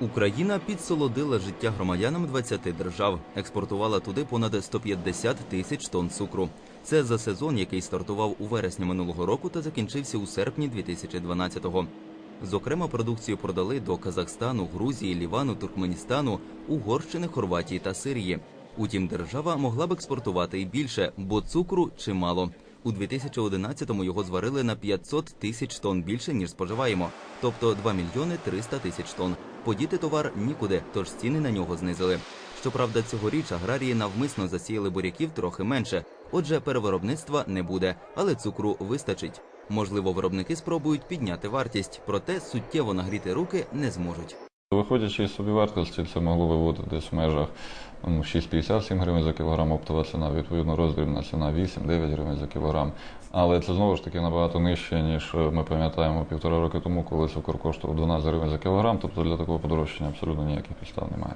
Україна підсолодила життя громадянам 20 держав, експортувала туди понад 150 тисяч тонн цукру. Це за сезон, який стартував у вересні минулого року та закінчився у серпні 2012-го. Зокрема, продукцію продали до Казахстану, Грузії, Лівану, Туркменістану, Угорщини, Хорватії та Сирії. Утім, держава могла б експортувати і більше, бо цукру чимало. У 2011-му його зварили на 500 тисяч тонн більше, ніж споживаємо, тобто 2 мільйони 300 тисяч тонн. Подіти товар нікуди, тож ціни на нього знизили. Щоправда, цьогоріч аграрії навмисно засіяли буряків трохи менше. Отже, перевиробництва не буде, але цукру вистачить. Можливо, виробники спробують підняти вартість, проте суттєво нагріти руки не зможуть. Виходячи із собівартості, це могло виводити десь в межах ну, 6,57 гривень за кілограм, оптова ціна, відповідно роздрібна ціна 8-9 гривень за кілограм. Але це знову ж таки набагато нижче, ніж е, ми пам'ятаємо півтора роки тому, коли цукор коштував 12 гривень за кілограм. Тобто для такого подорожчання абсолютно ніяких підстав немає.